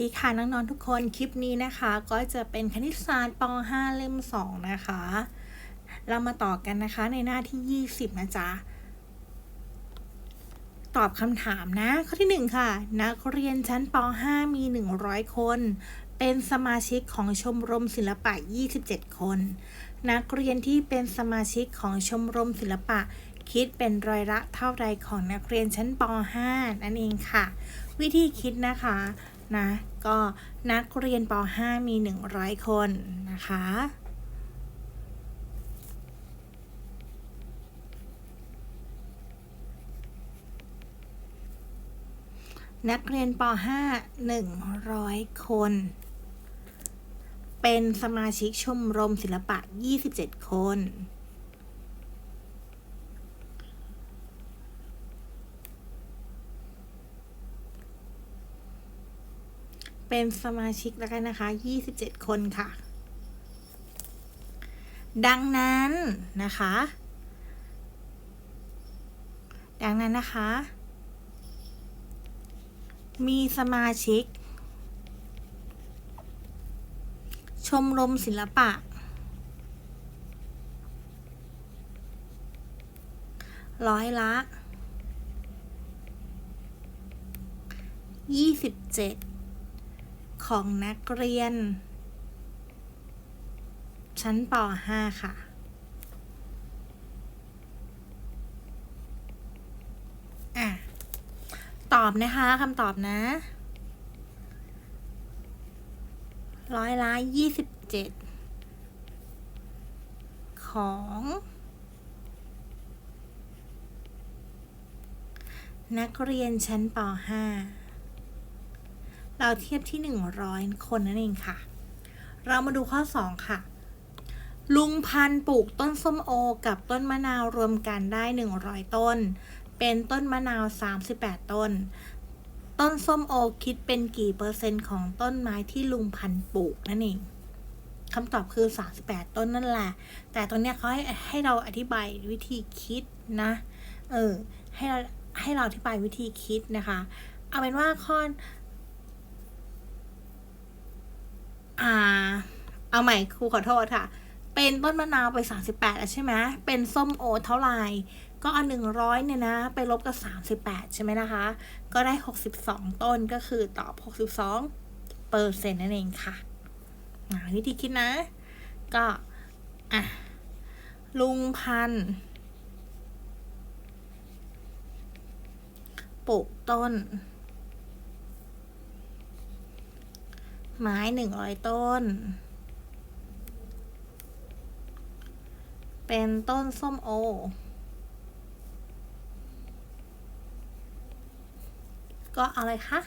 ดีค่ะน้องๆทุกคนคลิปนี้นะคะ ก็จะเป็นคณิตศาสตร์ป .5 เล่ม 2 นะคะ เรามาต่อกันนะคะในหน้าที่ 20 นะจ๊ะ ตอบคำถามนะ ข้อที่ 1 ค่ะ นักเรียนชั้นป .5 มี 100 คน เป็นสมาชิกของชมรมศิลปะ 27 คน นักเรียนที่เป็นสมาชิกของชมรมศิลปะคิดเป็นรอยละเท่าไรของนักเรียนชั้นป .5 นั่นเองค่ะ วิธีคิดนะคะ นะ ก็นักเรียนป .5 มี 100 คนนะคะนักเรียนป .5 100 คน เป็นสมาชิกชมรมศิลปะ 27 คน เป็นสมาชิกแล้วกันนะคะ 27 คนค่ะ ดังนั้นนะคะ ดังนั้นนะคะ มีสมาชิก ชมรมศิลปะ ร้อยละ 27 ของนักเรียน ชั้นป .5 ค่ะ อะ ตอบนะคะคำตอบนะ ร้อยละยี่สิบเจ็ดของนักเรียนชั้นป .5 เราเทียบที่ 100 คนนั่นเองค่ะ เรามาดูข้อ 2 ค่ะ ลุงพันปลูกต้นส้มโอ กับต้นมะนาวรวมกันได้ 100 ต้น เป็นต้นมะนาว 38 ต้น ต้นส้มโอคิดเป็นกี่เปอร์เซ็นต์ของต้นไม้ที่ลุงพันปลูกนั่นเองคำตอบคือ 38 ต้นนั่นแหละ แต่ตรงเนี้ยเขาให้ให้เราอธิบายวิธีคิดนะ เออ ให้เราให้เราอธิบายวิธีคิดนะคะ เอาเป็นว่าข้อ อ่า เอาใหม่ครูขอโทษค่ะ เป็นต้นมะนาวไป 38แล้วใช่ไหมเป็นส้มโอเท่าไหร่ก็เอา100เนี่ยนะ ไปลบกับ 38 ใช่ไหมนะคะ ก็ได้ 62 ต้นก็คือตอบ 62เปอร์เซ็นต์นั่นเองค่ะวิธีคิดนะ ก็อะลุงพันปลูกต้น ไม้หนึ่งร้อยต้น เป็นต้นส้มโอ ก็เอาอะไรคะ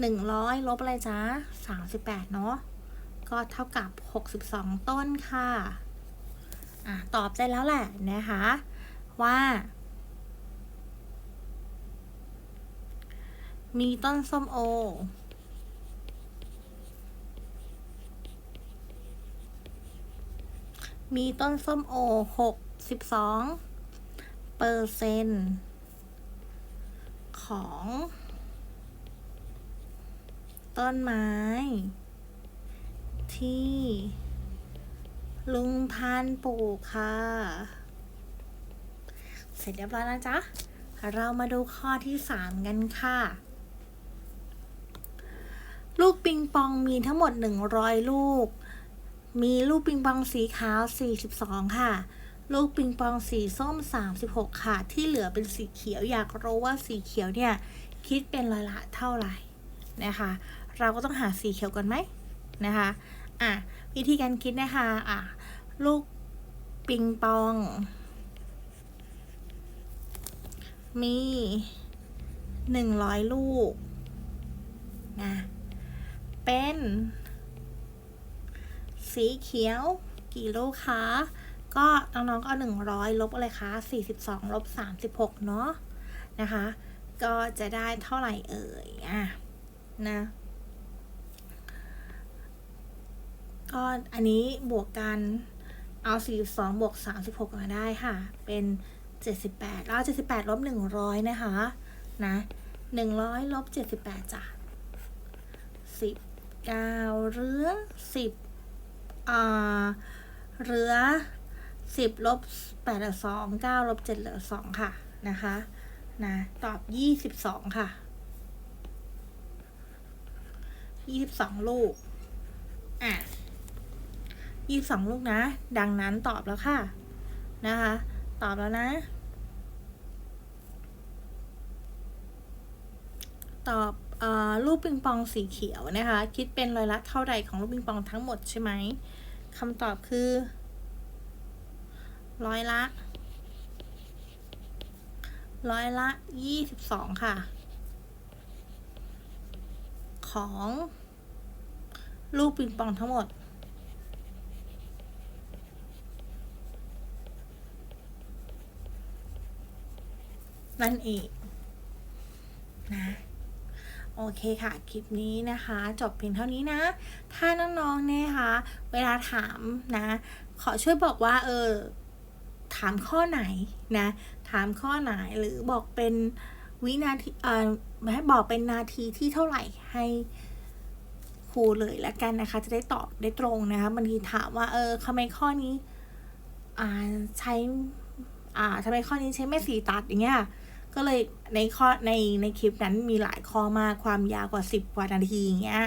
หนึ่งร้อยลบอะไรจ๊ะสามสิบแปดเนาะ ก็เท่ากับหกสิบสองต้นค่ะ อะ ตอบได้แล้วแหละนะคะ ว่ามีต้นส้มโอ มีต้นส้มโอหกสิบสองเปอร์เซ็นต์ของ ต้นไม้ ที่ ลุงพันปลูกค่ะ เสร็จเรียบร้อยแล้วจ๊ะ เรามาดูข้อที่สามกันค่ะ ลูกปิงปองมีทั้งหมด100ลูก มีลูกปิงปองสีขาว 42 ค่ะ ลูกปิงปองสีส้ม 36 ค่ะ ที่เหลือเป็นสีเขียว อยากรู้ว่าสีเขียวเนี่ย คิดเป็นร้อยละเท่าไหร่นะคะ เราก็ต้องหาสีเขียวก่อนไหมนะคะ อะ วิธีการคิดนะคะ อะ ลูกปิงปอง มี 100 ลูก นะ เป็น สีเขียว กี่ลูกคะก็น้องๆก็เอา100 ลบอะไรคะ42 ลบ 36 เนาะนะคะ ก็จะได้เท่าไหร่เอ่ยอะนะก็อันนี้บวกกันเอา 42 บวก 36 มาได้ค่ะ เป็น 78 แล้ว 78 ลบ 100 นะคะ นะ 100 ลบ 78จ้ะสิบเก้าเหลือสิบอ่า เหลือสิบลบแปดเหลือสองเก้าลบเจ็ดเหลือสองค่ะ นะคะ นะ ตอบยี่สิบสองค่ะยี่สิบสองลูก อะยี่สิบสองลูกนะ ดังนั้นตอบแล้วค่ะ นะคะ ตอบแล้วนะ ตอบ ลูกปิงปองสีเขียวนะคะ คิดเป็นร้อยละเท่าใดของลูกปิงปองทั้งหมดใช่ไหมคำตอบคือร้อยละ ร้อยละยี่สิบสองค่ะ ของ ลูกปิงปองทั้งหมด นั่นเองนะ โอเคค่ะ คลิปนี้นะคะ จบเพียงเท่านี้นะ ถ้าน้องๆเนี่ยคะ เวลาถามนะ ขอช่วยบอกว่า เออ ถามข้อไหนนะ ถามข้อไหนหรือบอกเป็นวินาที เอ่อให้บอกเป็นนาทีที่เท่าไหร่ให้ครูเลยละกันนะคะ จะได้ตอบได้ตรงนะคะบางทีถามว่า เออทำไมข้อนี้ อ่า ใช้ อ่าทำไมข้อนี้ใช้แม่สีตัดอย่างเงี้ย ก็เลยในข้อในในคลิปนั้นมีหลายข้อมากความยาวกว่าสิบกว่านาทีอย่างเงี้ย